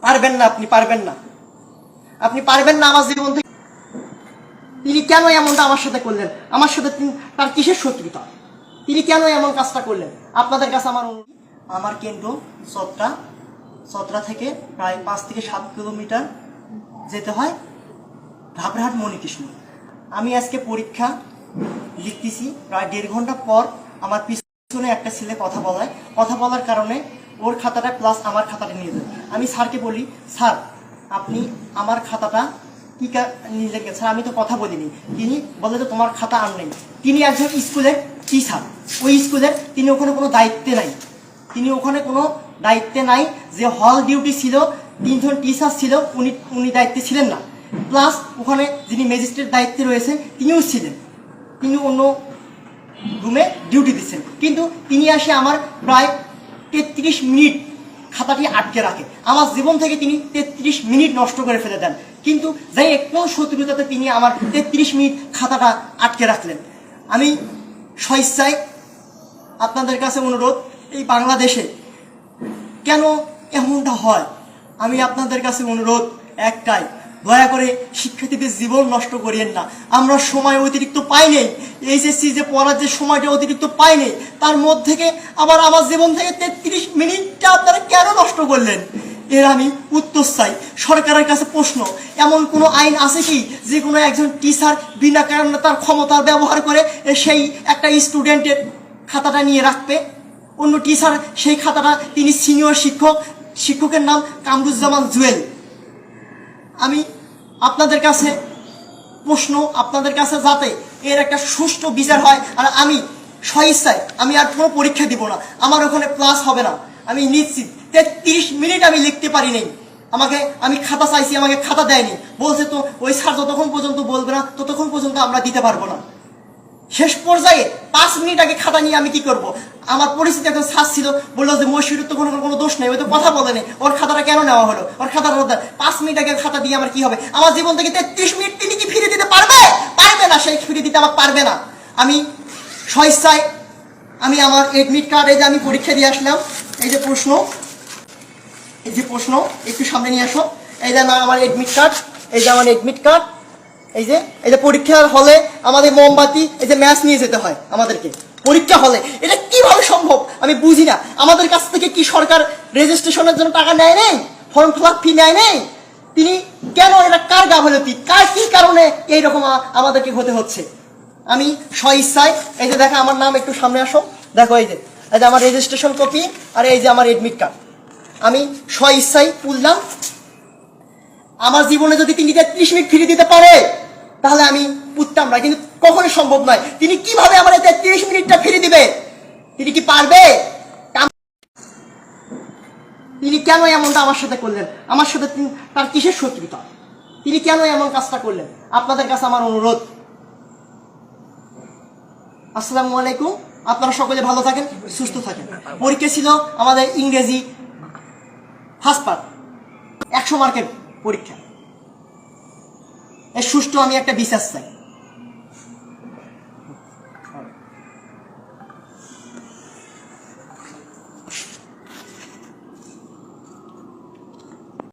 পারবেন না, আপনি পারবেন না। আপনি পারবেন না আমার জীবন থেকে। তিনি কেন এমনটা আমার সাথে করলেন? আমার সাথে তার কিসের শত্রুতা? তিনি কেন এমন কাজটা করলেন? আপনাদের কাছে আমার আমার কেন্দ্র চত্রা চত্রা থেকে প্রায় পাঁচ থেকে সাত কিলোমিটার যেতে হয় ঘাবড়াহাট মণিকৃষ্ণ। আমি আজকে পরীক্ষা লিখতেছি। প্রায় দেড় ঘণ্টা পর আমার পিছনে একটা ছেলে কথা বলায়। কথা বলার কারণে ওর খাতাটা প্লাস আমার খাতাটা নিয়ে যাবে। আমি স্যারকে বলি, স্যার, আপনি আমার খাতাটা কি নিয়ে গেছেন স্যার, আমি তো কথা বলিনি। তিনি বলে যে তোমার খাতা আর নেই। তিনি একজন স্কুলের টিচার ওই স্কুলের তিনি ওখানে কোনো দায়িত্বে নাই। তিনি ওখানে কোনো দায়িত্বে নাই যে হল ডিউটি ছিল, তিনজন টিচার ছিল, উনি উনি দায়িত্বে ছিলেন না। প্লাস ওখানে যিনি ম্যাজিস্ট্রেট দায়িত্বে রয়েছেন, তিনিও ছিলেন। তিনি অন্য রুমে ডিউটি দিচ্ছেন। কিন্তু তিনি আসে আমার প্রায় তেত্রিশ মিনিট খাতাটি আটকে রাখে। আমার জীবন থেকে তিনি তেত্রিশ মিনিট নষ্ট করে ফেলে দেন। কিন্তু যাই একটু শত্রুতাতে তিনি আমার তেত্রিশ মিনিট খাতাটা আটকে রাখলেন। আমি স্বেচ্ছায় আপনাদের কাছে অনুরোধ, এই বাংলাদেশে কেন এমনটা হয়? আমি আপনাদের কাছে অনুরোধ একটাই দয়া করে শিক্ষার্থীদের জীবন নষ্ট করিয়েন না। আমরা সময় অতিরিক্ত পাই নেই। এইচএসসি যে পড়ার যে সময়টা অতিরিক্ত পাই নেই, তার মধ্যে থেকে আবার আমার জীবন থেকে তেত্রিশ মিনিটটা আপনারা কেন নষ্ট করলেন? এর আমি উত্তর চাই। সরকারের কাছে প্রশ্ন, এমন কোনো আইন আছে কি যে কোনো একজন টিচার বিনা কারণে তার ক্ষমতার ব্যবহার করে সেই একটা স্টুডেন্টের খাতাটা নিয়ে রাখবে? অন্য টিচার সেই খাতাটা তিনি সিনিয়র শিক্ষক, শিক্ষকের নাম কামরুজ্জামান জুয়েল। আমি আপনাদের কাছে প্রশ্ন, আপনাদের কাছে যাতে এর একটা সুষ্ঠু বিচার হয় আর আমি স্বইচ্ছায়, আমি আর কোনো পরীক্ষা দিব না। আমার ওখানে প্লাস হবে না। আমি নিশ্চিত, তেত্রিশ মিনিট আমি লিখতে পারি নাই। আমাকে, আমি খাতা চাইছি, আমাকে খাতা দেয়নি। বলছে তো, ওই স্যার যতক্ষণ পর্যন্ত বলবে না, ততক্ষণ পর্যন্ত আমরা দিতে পারব না। শেষ পর্যায়ে পাঁচ মিনিট আগে খাতা নিয়ে আমি কি করব? আমার পরিস্থিতি একজন স্যার ছিল, বলল যে মহিষুরের তো কোনো কোনো দোষ নেই ওই তো কথা বলেনি। ওর খাতাটা কেন নেওয়া হলো? ওর খাতাটা পাঁচ মিনিট আগে খাতা দিয়ে আমার কি হবে? আমার জীবন থেকে তেত্রিশ মিনিট তিনি কি ফিরে দিতে পারবে? পারবে না, সেই ফিরে দিতে আমার পারবে না। আমি স্বেচ্ছায় আমি আমার এডমিট কার্ড যে আমি পরীক্ষা দিয়ে আসলাম, এই যে প্রশ্ন, এই যে প্রশ্ন, একটু সামনে নিয়ে আসো। এই যে আমার এডমিট কার্ড এই যে আমার এডমিট কার্ড এই যে এই যে পরীক্ষার হলে আমাদের মোমবাতি, এই যে ম্যাচ নিয়ে যেতে হয় আমাদেরকে। পরীক্ষা হলে। এটা কীভাবে সম্ভব? আমি বুঝি না। আমাদের কাছ থেকে কি সরকার রেজিস্ট্রেশনের জন্য টাকা নেয় নেই? ফর্ম ফিল ফি নেয় নেই? তিনি কেন এটা কার গাফলতি কার কি কারণে এইরকম আমাদেরকে হতে হচ্ছে? আমি স্ব স্বইচ্ছায়, এই যে দেখো, আমার নাম একটু সামনে আসো। দেখো এই যে এই যে আমার রেজিস্ট্রেশন কপি আর এই যে আমার এডমিট কার্ড আমি স্ব স্বইচ্ছায় তুললাম আমার জীবনে যদি তিনি তেত্রিশ মিনিট ফিরে দিতে পারে তাহলে আমি উঠতাম না কিন্তু কখনোই সম্ভব নয়। তিনি কীভাবে আমার এই তেত্রিশ মিনিটটা ফিরে দিবে? তিনি কি পারবে? তিনি কেন এমনটা আমার সাথে করলেন? আমার সাথে তার কিসের শত্রুতা? তিনি কেন এমন কাজটা করলেন? আপনাদের কাছে আমার অনুরোধ। আসসালামু আলাইকুম। আপনারা সকলে ভালো থাকেন, সুস্থ থাকেন। পরীক্ষা ছিল আমাদের ইংরেজি ফার্স্ট পার্ট। একশো মার্কের পরীক্ষা। সুষ্ঠু আমি একটা বিশ্বাস চাই।